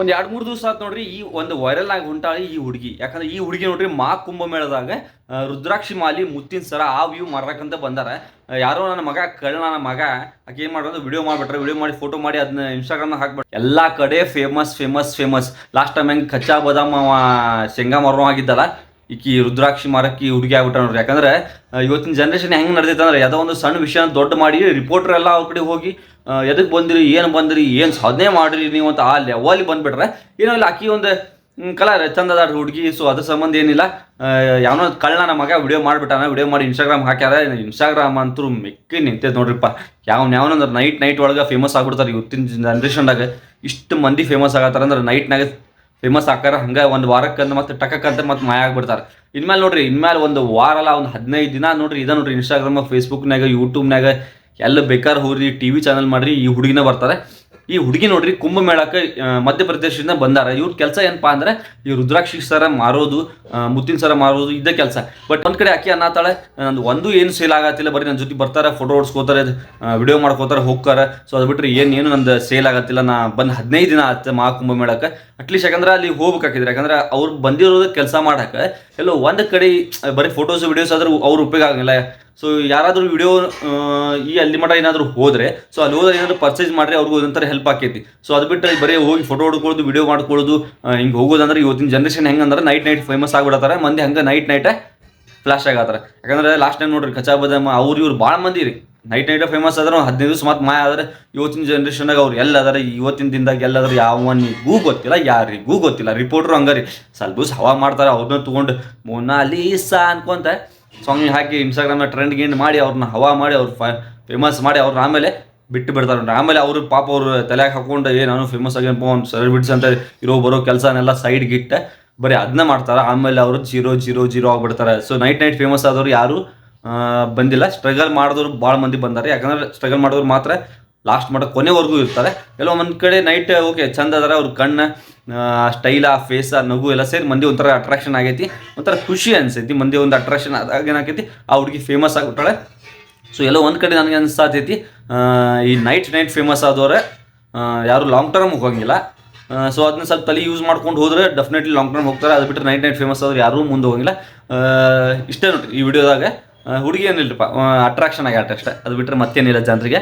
ಒಂದ್ ಎರಡ್ ಮೂರ್ ದಿವಸ ಆತ್ ನೋಡ್ರಿ ಈ ಒಂದು ವೈರಲ್ ಆಗಿ ಉಂಟಾಳಿ ಈ ಹುಡುಗಿ. ಯಾಕಂದ್ರೆ ಈ ಹುಡುಗಿ ನೋಡ್ರಿ ಮಾ ಕುಂಭಮೇಳದಾಗ ರುದ್ರಾಕ್ಷಿ ಮಾಲಿ ಮುತ್ತಿನ ಸರ ಆ ವ್ಯೂ ಮಾಡ್ಬೇಕಂತ ಬಂದಾರ. ಯಾರೋ ನನ್ನ ಮಗ ಕಳ್ಳ ನನ್ನ ಮಗ, ಆಕೆ ಏನ್ ವಿಡಿಯೋ ಮಾಡ್ಬಿಟ್ರೆ. ವಿಡಿಯೋ ಮಾಡಿ ಫೋಟೋ ಮಾಡಿ ಅದನ್ನ ಇನ್ಸ್ಟಾಗ್ರಾಮ್ ಹಾಕ್ಬಿಟ್ರೆ. ಎಲ್ಲಾ ಕಡೆ famous famous famous last time ಹೆಂಗ್ ಕಚ್ಚಾ, ಬದಾಮ ಶೇಂಗಾ ಮರೋ ಆಗಿದ್ದಲ್ಲ ಈಕಿ ರುದ್ರಾಕ್ಷಿ ಮಾರಕ್ಕಿ ಹುಡುಗಿ ಆಗ್ಬಿಟ್ಟ ನೋಡ್ರಿ. ಯಾಕಂದ್ರೆ ಇವತ್ತಿನ ಜನರೇಷನ್ ಹೆಂಗೆ ನಡೆದೈತೆ ಅಂದ್ರೆ ಯಾವುದೋ ಒಂದು ಸಣ್ಣ ವಿಷಯ ದೊಡ್ಡ ಮಾಡಿ ರಿಪೋರ್ಟರ್ ಎಲ್ಲ ಅವ್ರ ಕಡೆ ಹೋಗಿ ಎದಕ್ಕೆ ಬಂದಿರಿ, ಏನು ಬಂದಿರಿ, ಏನು ಸಾಧನೆ ಮಾಡಿರಿ ನೀವು ಅಂತ ಆ ಲೆವೆಲ್ ಬಂದ್ಬಿಟ್ರೆ, ಏನೋ ಇಲ್ಲ, ಆಕಿ ಒಂದು ಕಲರ್ ಚಂದದ ಹುಡುಗಿ ಸೊ ಅದ್ರ ಸಂಬಂಧ ಏನಿಲ್ಲ. ಯಾವನೋ ಕಳ್ಳ ನಮ್ಮ ಮಗ ವಿಡಿಯೋ ಮಾಡಿಬಿಟ್ಟಾನ ವಿಡಿಯೋ ಮಾಡಿ ಇನ್ಸ್ಟಾಗ್ರಾಮ್ ಹಾಕ್ಯಾರ ಇನ್ಸ್ಟಾಗ್ರಾಮ್ ಅಂತೂ ಮೆಕ್ಕಿ ನಿಂತೈತೆ ನೋಡ್ರಿಪ್ಪ. ಯಾವ ಯಾವನಂದ್ರೆ ನೈಟ್ ನೈಟ್ ಒಳಗೆ ಫೇಮಸ್ ಆಗ್ಬಿಡ್ತಾರೆ ಇವತ್ತಿನ ಜನ್ರೇಷನ್ದಾಗ ಇಷ್ಟು ಮಂದಿ ಫೇಮಸ್ ಆಗತ್ತಾರ ಅಂದ್ರೆ ನೈಟ್ನಾಗ ಫೇಮಸ್ ಆಕಾರ ಹಂಗ ಒಂದು ವಾರಕ್ಕಂತ ಮತ್ತೆ ಟಕಕ್ಕಂತ ಮತ್ತೆ ಮಾಯ ಆಗ್ಬಿಡ್ತಾರೆ. ಇನ್ಮೇಲೆ ನೋಡ್ರಿ ಇನ್ಮೇಲೆ ಒಂದು ವಾರ ಅಲ್ಲ, ಒಂದು ಹದಿನೈದು ದಿನ ನೋಡ್ರಿ, ಇದ ನೋಡ್ರಿ ಇನ್ಸ್ಟಾಗ್ರಾಮ್ ಫೇಸ್ಬುಕ್ನಾಗ ಯೂಟ್ಯೂಬ್ನಾಗ ಎಲ್ಲ ಬೇಕಾದ್ರೆ ಹೋಗ್ರಿ ಟಿ ವಿ ಚಾನಲ್ ಮಾಡ್ರಿ, ಈ ಹುಡುಗಿನ ಬರ್ತಾರೆ. ಈ ಹುಡುಗಿ ನೋಡ್ರಿ, ಕುಂಭಮೇಳಕ್ಕೆ ಮಧ್ಯಪ್ರದೇಶದಿಂದ ಬಂದಾರ. ಇವ್ರ ಕೆಲಸ ಏನಪ್ಪಾ ಅಂದ್ರೆ, ಈ ರುದ್ರಾಕ್ಷಿ ಸರ ಮಾರೋದು ಮುತ್ತಿನ ಸರ ಮಾರೋದು ಇದ್ದ ಕೆಲಸ. ಬಟ್ ಒಂದ್ ಕಡೆ ಅಕ್ಕಿ ಅನ್ನತಾಳೆ ನಂದು ಒಂದು ಏನು ಸೇಲ್ ಆಗತ್ತಿಲ್ಲ, ಬರೀ ನನ್ನ ಜೊತೆ ಬರ್ತಾರೆ ಫೋಟೋ ಹೊಡ್ಸ್ಕೋತಾರೆ ವಿಡಿಯೋ ಮಾಡ್ಕೋತಾರೆ, ಹೋಗ್ತಾರೆ. ಸೊ ಅದು ಬಿಟ್ರೆ ಏನು ಏನು ನಂದು ಸೇಲ್ ಆಗತ್ತಿಲ್ಲ. ನಾ ಬಂದು ಹದಿನೈದು ದಿನ ಆಯ್ತು ಮಹಾ ಕುಂಭಮೇಳಕ್ಕೆ. ಅಟ್ಲೀಸ್ಟ್ ಯಾಕಂದ್ರೆ ಅಲ್ಲಿ ಹೋಗ್ಬೇಕಾಗಿದ್ರೆ ಯಾಕಂದ್ರೆ ಅವ್ರು ಬಂದಿರೋದು ಕೆಲಸ ಮಾಡಕ್ಕೆ. ಎಲ್ಲೋ ಒಂದು ಕಡೆ, ಬರೀ ಫೋಟೋಸ್ ವಿಡಿಯೋಸ್ ಆದ್ರೂ ಅವ್ರು ಉಪಯೋಗ ಆಗಂಗಿಲ್ಲ. ಸೊ ಯಾರಾದರೂ ವಿಡಿಯೋ ಈ ಅಲ್ಲಿ ಮಠ ಏನಾದರೂ ಹೋದರೆ ಸೊ ಅಲ್ಲಿ ಹೋದ್ರೆ ಏನಾದರೂ ಪರ್ಚೇಸ್ ಮಾಡಿರಿ, ಅವ್ರಿಗೂ ಒಂಥರ ಹೆಲ್ಪ್ ಆಕೈತಿ. ಸೊ ಅದು ಬಿಟ್ಟರೆ ಬರೀ ಹೋಗಿ ಫೋಟೋ ಹೊಡ್ಕೊಳ್ಳೋದು ವಿಡಿಯೋ ಮಾಡ್ಕೊಳ್ಳೋದು ಹಿಂಗೆ ಹೋಗೋದಂದ್ರೆ ಇವತ್ತಿನ ಜನ್ರೇಷನ್ ಹೆಂಗಂದ್ರೆ ನೈಟ್ ನೈಟ್ ಫೇಮಸ್ ಆಗ್ಬಿಡತ್ತಾರ, ಮಂದಿ ಹಂಗೆ ನೈಟ್ ನೈಟೇ ಫ್ಲಾಶ್ ಆಗತ್ತಾರ. ಯಾಕಂದ್ರೆ ಲಾಸ್ಟ್ ಟೈಮ್ ನೋಡ್ರಿ ಕಚಾ ಬದಾಮ, ಅವ್ರು ಇವ್ರು ಭಾಳ ಮಂದಿ ರೀ. ನೈಟ್ ನೈಟ್ ಫೇಮಸ್ ಆದ್ರೆ ಹದಿನೈದು ದಿವಸ ಮತ್ತು ಮಾಯ ಆದ್ರೆ ಇವತ್ತಿನ ಜನ್ರೇಷನ್ದಾಗ ಅವ್ರು ಎಲ್ಲ ಅದಾರ ಇವತ್ತಿನ ದಿನದಾಗ ಎಲ್ಲಾದ್ರ ಯಾವನಿಗೂ ಗೊತ್ತಿಲ್ಲ, ಯಾರಿಗೂ ಗೊತ್ತಿಲ್ಲ. ರಿಪೋರ್ಟ್ರು ಹಂಗಾರಿ ಸ್ವಲ್ಪ ದಿವಸ ಹವಾ ಮಾಡ್ತಾರೆ ಅವ್ರನ್ನ ತೊಗೊಂಡು, ಮೊನಾಲಿಸಾ ಅನ್ಕೊಂತ ಸಾಂಗ್ ಹಾಕಿ ಇನ್ಸ್ಟಾಗ್ರಾಮ್ನ ಟ್ರೆಂಡ್ ಗಿಂಡ್ ಮಾಡಿ ಅವ್ರನ್ನ ಹವಾ ಮಾಡಿ ಅವ್ರು ಫೇಮಸ್ ಮಾಡಿ ಅವ್ರನ್ನ ಆಮೇಲೆ ಬಿಟ್ಟು ಬಿಡ್ತಾರೆ ಆಮೇಲೆ ಅವರು ಪಾಪ ಅವ್ರ ತಲೆಗೆ ಹಾಕೊಂಡು ಏ, ನಾನು ಫೇಮಸ್ ಆಗ್ಯಾನಪ್ಪ ಒಂದು ಸೆಲೆಬ್ರಿಟೀಸ್ ಅಂತ ಇರೋ ಬರೋ ಕೆಲಸನೆಲ್ಲ ಸೈಡ್ ಗಿಟ್ಟೆ ಬರೀ ಅದನ್ನ ಮಾಡ್ತಾರೆ. ಆಮೇಲೆ ಅವರು ಜೀರೋ ಜೀರೋ ಜೀರೋ ಆಗಿಬಿಡ್ತಾರೆ. ಸೊ ನೈಟ್ ನೈಟ್ ಫೇಮಸ್ ಆದವರು ಯಾರು ಬಂದಿಲ್ಲ. ಸ್ಟ್ರಗಲ್ ಮಾಡಿದವರು ಭಾಳ ಮಂದಿ ಬಂದಾರೆ. ಯಾಕಂದ್ರೆ ಸ್ಟ್ರಗಲ್ ಮಾಡಿದವ್ರು ಮಾತ್ರ ಲಾಸ್ಟ್ ಮಾಡೋ ಕೊನೆವರೆಗೂ ಇರ್ತಾರೆ. ಒಂದು ಕಡೆ ನೈಟ್ ಓಕೆ ಚಂದ ಅದಾರ ಅವ್ರ ಕಣ್ಣ ಸ್ಟೈಲ ಆ ನಗು ಎಲ್ಲ ಸೇರಿ ಮಂದಿ ಒಂಥರ ಅಟ್ರಾಕ್ಷನ್ ಆಗೈತಿ. ಒಂಥರ ಖುಷಿ ಅನ್ಸೈತಿ. ಮಂದಿ ಒಂದು ಅಟ್ರಾಕ್ಷನ್ ಆದಾಗ ಏನಾಕೈತಿ ಆ ಹುಡುಗಿ ಫೇಮಸ್ ಆಗಿಬಿಟ್ಟಾಳೆ. ಸೊ ಎಲ್ಲ ಒಂದು ಕಡೆ ನನಗೆ ಅನಿಸ್ತೈತಿ ಈ ನೈಟ್ ನೈಟ್ ಫೇಮಸ್ ಆದವ್ರೆ ಆ, ಯಾರು ಲಾಂಗ್ ಟರ್ಮ್ ಹೋಗಂಗಿಲ್ಲ. ಸೊ ಅದನ್ನ ಸ್ವಲ್ಪ ತಲೆ ಯೂಸ್ ಮಾಡ್ಕೊಂಡು ಹೋದ್ರೆ ಡೆಫಿನೆಟ್ಲಿ ಲಾಂಗ್ ಟರ್ಮ್ ಹೋಗ್ತಾರೆ. ಅದು ಬಿಟ್ಟರೆ ನೈಟ್ ನೈಟ್ ಫೇಮಸ್ ಆದ್ರೆ ಯಾರೂ ಮುಂದೆ ಹೋಗಿಲ್ಲ ಇಷ್ಟೇ ನೋಡಿ ಈ ವಿಡಿಯೋದಾಗ ಹುಡುಗಿ ಏನಿಲ್ಲಪ್ಪ ಅಟ್ರಾಕ್ಷನ್ ಆಗ್ಯಾಟ ಅಷ್ಟೇ. ಅದು ಬಿಟ್ಟರೆ ಮತ್ತೇನಿಲ್ಲ ಜನರಿಗೆ.